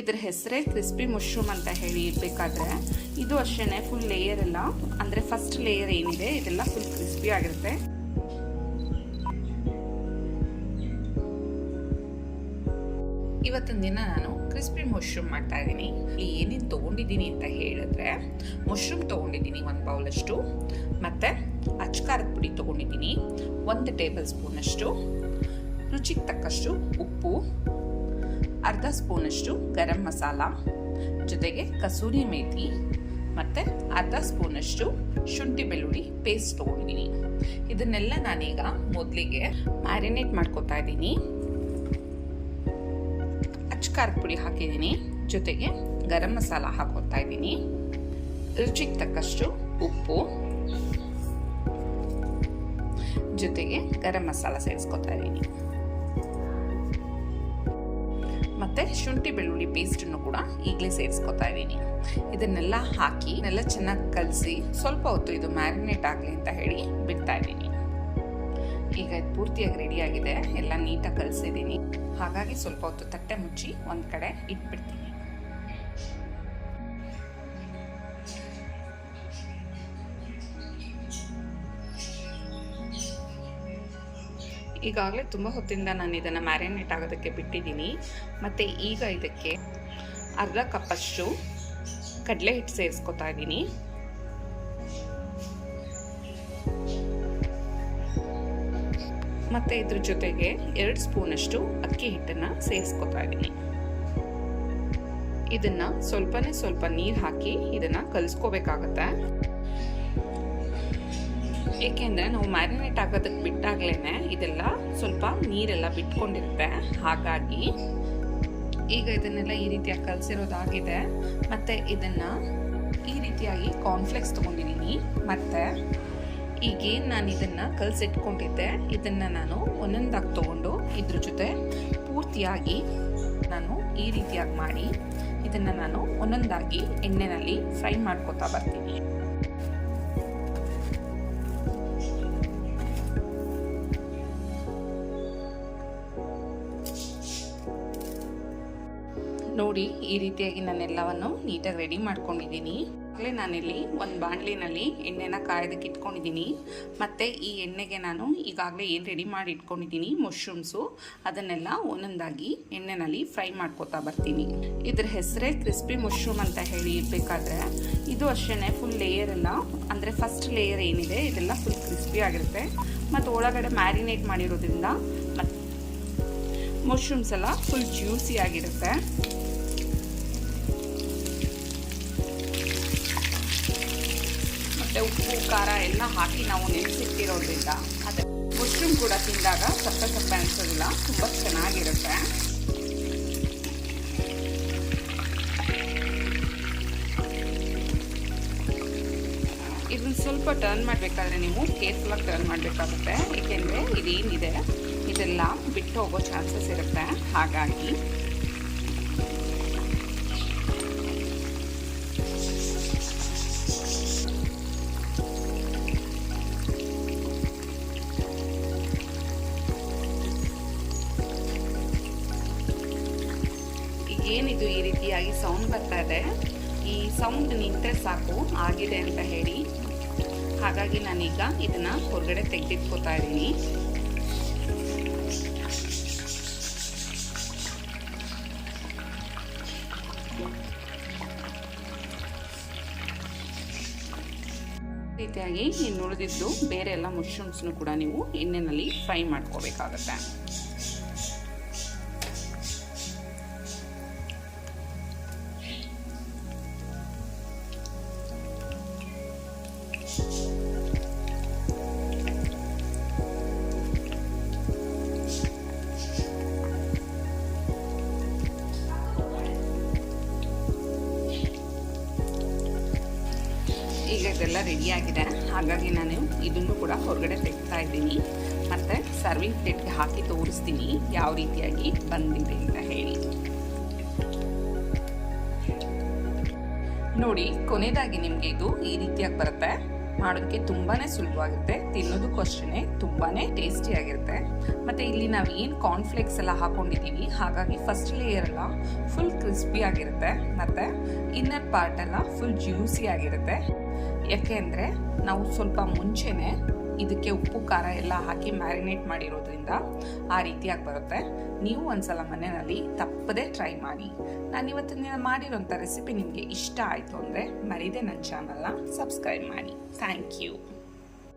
ಇದ್ರ ಹೆಸರೇ crispy mushroom ಅಂತ ಹೇಳಿ ಇರಬೇಕಾದ್ರೆ, ಇದು ಅಷ್ಟೇ ಫುಲ್ ಲೇಯರ್ ಎಲ್ಲ. ಅಂದರೆ ಫಸ್ಟ್ ಲೇಯರ್ ಏನಿದೆ, ಇದೆಲ್ಲ ಫುಲ್ ಕ್ರಿಸ್ಪಿ ಆಗಿರುತ್ತೆ. ಇವತ್ತಿನ ದಿನ ನಾನು ಕ್ರಿಸ್ಪಿ ಮಶ್ರೂಮ್ ಮಾಡ್ತಾ ಇದ್ದೀನಿ. ಏನೇನು ತೊಗೊಂಡಿದ್ದೀನಿ ಅಂತ ಹೇಳಿದ್ರೆ ಮಶ್ರೂಮ್ ತೊಗೊಂಡಿದ್ದೀನಿ ಒಂದು ಬೌಲಷ್ಟು, ಮತ್ತು ಅಚ್ಕಾರದ ಪುಡಿ ತೊಗೊಂಡಿದ್ದೀನಿ, ಒಂದು ಟೇಬಲ್ ಸ್ಪೂನಷ್ಟು ರುಚಿಗೆ ತಕ್ಕಷ್ಟು ಉಪ್ಪು ಅರ್ಧ ಸ್ಪೂನಷ್ಟು ಗರಂ ಮಸಾಲ, ಜೊತೆಗೆ ಕಸೂರಿ ಮೇಥಿ ಮತ್ತು ಅರ್ಧ ಸ್ಪೂನಷ್ಟು ಶುಂಠಿ ಬೆಳ್ಳುಳ್ಳಿ ಪೇಸ್ಟ್ ತೊಗೊಂಡಿದ್ದೀನಿ. ಇದನ್ನೆಲ್ಲ ನಾನೀಗ ಮೊದಲಿಗೆ ಮ್ಯಾರಿನೇಟ್ ಮಾಡ್ಕೊತಾ ಇದ್ದೀನಿ. ಅಚ್ಕಾರದ ಪುಡಿ ಹಾಕಿದ್ದೀನಿ, ಜೊತೆಗೆ ಗರಂ ಮಸಾಲ ಹಾಕೋತಾ ಇದ್ದೀನಿ. ರುಚಿಗೆ ತಕ್ಕಷ್ಟು ಉಪ್ಪು, ಜೊತೆಗೆ ಗರಂ ಮಸಾಲ ಸೇರಿಸ್ಕೊತಾ ಇದ್ದೀನಿ. ಮತ್ತೆ ಶುಂಠಿ ಬೆಳ್ಳುಳ್ಳಿ ಪೇಸ್ಟನ್ನು ಕೂಡ ಈಗಲೇ ಸೇರಿಸ್ಕೊತಾ ಇದ್ದೀನಿ. ಇದನ್ನೆಲ್ಲ ಹಾಕಿ, ಇದನ್ನೆಲ್ಲ ಚೆನ್ನಾಗಿ ಕಲಸಿ, ಸ್ವಲ್ಪ ಹೊತ್ತು ಇದು ಮ್ಯಾರಿನೇಟ್ ಆಗಲಿ ಅಂತ ಹೇಳಿ ಬಿಡ್ತಾ ಇದ್ದೀನಿ. ಈಗ ಇದು ಪೂರ್ತಿಯಾಗಿ ರೆಡಿ ಆಗಿದೆ. ಎಲ್ಲ ನೀಟಾಗಿ ಕಲಿಸಿದ್ದೀನಿ. ಹಾಗಾಗಿ ಸ್ವಲ್ಪ ಹೊತ್ತು ತಟ್ಟೆ ಮುಚ್ಚಿ ಒಂದು ಕಡೆ ಇಟ್ಬಿಡ್ತೀನಿ. ಈಗಾಗಲೇ ತುಂಬ ಹೊತ್ತಿಂದ ನಾನು ಇದನ್ನು ಮ್ಯಾರಿನೇಟ್ ಆಗೋದಕ್ಕೆ ಬಿಟ್ಟಿದ್ದೀನಿ. ಮತ್ತು ಈಗ ಇದಕ್ಕೆ ಅರ್ಧ ಕಪ್ಪಷ್ಟು ಕಡಲೆ ಹಿಟ್ಟು ಸೇರಿಸ್ಕೊತಾ ಇದ್ದೀನಿ. ಮತ್ತು ಇದ್ರ ಜೊತೆಗೆ ಎರಡು ಸ್ಪೂನಷ್ಟು ಅಕ್ಕಿ ಹಿಟ್ಟನ್ನು ಸೇರಿಸ್ಕೊತಾ ಇದ್ದೀನಿ. ಇದನ್ನು ಸ್ವಲ್ಪನೇ ಸ್ವಲ್ಪ ನೀರು ಹಾಕಿ ಇದನ್ನು ಕಲಿಸ್ಕೋಬೇಕಾಗತ್ತೆ. ಏಕೆಂದರೆ ನಾವು ಮ್ಯಾರಿನೇಟ್ ಆಗೋದಕ್ಕೆ ಬಿಟ್ಟಾಗ್ಲೇ ಇದೆಲ್ಲ ಸ್ವಲ್ಪ ನೀರೆಲ್ಲ ಬಿಟ್ಕೊಂಡಿರುತ್ತೆ. ಹಾಗಾಗಿ ಈಗ ಇದನ್ನೆಲ್ಲ ಈ ರೀತಿಯಾಗಿ ಕಲಸಿರೋದಾಗಿದೆ. ಮತ್ತು ಇದನ್ನು ಈ ರೀತಿಯಾಗಿ ಕಾರ್ನ್ಫ್ಲೆಕ್ಸ್ ತೊಗೊಂಡಿದ್ದೀನಿ. ಮತ್ತು ಈಗೇನು ನಾನು ಇದನ್ನು ಕಲಸಿಟ್ಕೊಂಡಿದ್ದೆ, ಇದನ್ನು ನಾನು ಒಂದೊಂದಾಗಿ ತೊಗೊಂಡು ಇದ್ರ ಜೊತೆ ಪೂರ್ತಿಯಾಗಿ ನಾನು ಈ ರೀತಿಯಾಗಿ ಮಾಡಿ, ಇದನ್ನು ನಾನು ಒಂದೊಂದಾಗಿ ಎಣ್ಣೆನಲ್ಲಿ ಫ್ರೈ ಮಾಡ್ಕೋತಾ ಬರ್ತೀನಿ. ನೋಡಿ ಈ ರೀತಿಯಾಗಿ ನಾನೆಲ್ಲವನ್ನು ನೀಟಾಗಿ ರೆಡಿ ಮಾಡ್ಕೊಂಡಿದ್ದೀನಿ. ಆಗಲೇ ನಾನಿಲ್ಲಿ ಒಂದು ಬಾಣಲಿನಲ್ಲಿ ಎಣ್ಣೆನ ಕಾಯೋದಕ್ಕೆ ಇಟ್ಕೊಂಡಿದ್ದೀನಿ. ಮತ್ತು ಈ ಎಣ್ಣೆಗೆ ನಾನು ಈಗಾಗಲೇ ಏನು ರೆಡಿ ಮಾಡಿ ಇಟ್ಕೊಂಡಿದ್ದೀನಿ ಮಶ್ರೂಮ್ಸು ಅದನ್ನೆಲ್ಲ ಒಂದೊಂದಾಗಿ ಎಣ್ಣೆನಲ್ಲಿ ಫ್ರೈ ಮಾಡ್ಕೋತಾ ಬರ್ತೀನಿ. ಇದ್ರ ಹೆಸರೇ ಕ್ರಿಸ್ಪಿ ಮಶ್ರೂಮ್ ಅಂತ ಹೇಳಿ ಇರಬೇಕಾದ್ರೆ, ಇದು ಅಷ್ಟೇ ಫುಲ್ ಲೇಯರ್ ಎಲ್ಲ ಅಂದರೆ ಫಸ್ಟ್ ಲೇಯರ್ ಏನಿದೆ, ಇದೆಲ್ಲ ಫುಲ್ ಕ್ರಿಸ್ಪಿ ಆಗಿರುತ್ತೆ. ಮತ್ತು ಒಳಗಡೆ ಮ್ಯಾರಿನೇಟ್ ಮಾಡಿರೋದ್ರಿಂದ ಮತ್ತು ಮಶ್ರೂಮ್ಸ್ ಎಲ್ಲ ಫುಲ್ ಜ್ಯೂಸಿ ಆಗಿರುತ್ತೆ. ಉಪ್ಪು, ಖಾರ ಎಲ್ಲ ಹಾಕಿ ನಾವು ನೆನೆಸಿಟ್ಟಿರೋದ್ರಿಂದ ಅದೇ ಮಶ್ರೂಮ್ ಕೂಡ ತಿಂದಾಗ ಸಪ್ಪೆ ಸಪ್ಪೆ ಅನಿಸೋದಿಲ್ಲ, ತುಂಬ ಚೆನ್ನಾಗಿರುತ್ತೆ. ಇದನ್ನ ಸ್ವಲ್ಪ ಟರ್ನ್ ಮಾಡಬೇಕಾದ್ರೆ ನೀವು ಕೇರ್ಫುಲ್ಲಾಗಿ ಟರ್ನ್ ಮಾಡಬೇಕಾಗುತ್ತೆ. ಏಕೆಂದರೆ ಇದೇನಿದೆ, ಇದೆಲ್ಲ ಬಿಟ್ಟು ಹೋಗೋ ಚಾನ್ಸಸ್ ಇರುತ್ತೆ. ಹಾಗಾಗಿ ಏನಿದು ಈ ರೀತಿಯಾಗಿ ಸೌಂಡ್ ಬರ್ತಾ ಇದೆ? ಈ ಸೌಂಡ್ ನಿಂತರೆ ಸಾಕು, ಆಗಿದೆ ಅಂತ ಹೇಳಿ. ಹಾಗಾಗಿ ನಾನೀಗ ಇದನ್ನ ಹೊರಗಡೆ ತೆಗೆದಿಟ್ಕೋತಾ ಇದ್ದೀನಿ. ರೀತಿಯಾಗಿ ಇನ್ನು ಉಳಿದಿದ್ದು ಬೇರೆ ಎಲ್ಲ ಮಶ್ರೂಮ್ಸ್ನು ಕೂಡ ನೀವು ಎಣ್ಣೆನಲ್ಲಿ ಫ್ರೈ ಮಾಡ್ಕೋಬೇಕಾಗತ್ತೆ. ಈಗ ಇದೆಲ್ಲ ರೆಡಿಯಾಗಿದೆ ಹಾಗಾಗಿ ನಾನು ಇದನ್ನು ಕೂಡ ಹೊರಗಡೆ ತೆಗ್ತಾ ಇದ್ದೀನಿ. ಮತ್ತು ಸರ್ವಿಂಗ್ ಪ್ಲೇಟ್ಗೆ ಹಾಕಿ ತೋರಿಸ್ತೀನಿ ಯಾವ ರೀತಿಯಾಗಿ ಬಂದಿದೆ ಅಂತ ಹೇಳಿ. ನೋಡಿ, ಕೊನೆಯದಾಗಿ ನಿಮಗೆ ಇದು ಈ ರೀತಿಯಾಗಿ ಬರುತ್ತೆ. ಮಾಡೋದಕ್ಕೆ ತುಂಬಾ ಸುಲಭವಾಗಿರುತ್ತೆ. ತಿನ್ನೋದಕ್ಕೂ ಅಷ್ಟೇ ತುಂಬಾ ಟೇಸ್ಟಿಯಾಗಿರುತ್ತೆ ಮತ್ತು ಇಲ್ಲಿ ನಾವು ಏನು ಕಾರ್ನ್ಫ್ಲೇಕ್ಸ್ ಎಲ್ಲ ಹಾಕ್ಕೊಂಡಿದ್ದೀವಿ ಹಾಗಾಗಿ ಫಸ್ಟ್ ಲೇಯರ್ ಎಲ್ಲ ಫುಲ್ ಕ್ರಿಸ್ಪಿ ಆಗಿರುತ್ತೆ. ಮತ್ತು ಇನ್ನರ್ ಪಾರ್ಟ್ ಎಲ್ಲ ಫುಲ್ ಜ್ಯೂಸಿ ಆಗಿರುತ್ತೆ. ಯಾಕೆ ಅಂದರೆ ನಾವು ಸ್ವಲ್ಪ ಮುಂಚೆನೇ ಇದಕ್ಕೆ ಉಪ್ಪು, ಖಾರ ಎಲ್ಲ ಹಾಕಿ ಮ್ಯಾರಿನೇಟ್ ಮಾಡಿರೋದ್ರಿಂದ ಆ ರೀತಿಯಾಗಿ ಬರುತ್ತೆ. ನೀವು ಒಂದ್ಸಲ ಮನೆಯಲ್ಲಿ ತಪ್ಪದೇ ಟ್ರೈ ಮಾಡಿ. ನಾನು ಇವತ್ತಿನ ಮಾಡಿರೋಂಥ ರೆಸಿಪಿ ನಿಮಗೆ ಇಷ್ಟ ಆಯಿತು ಅಂದರೆ ಮರೀದೆ ನನ್ನ ಚಾನಲ್ನ ಸಬ್ಸ್ಕ್ರೈಬ್ ಮಾಡಿ. Thank you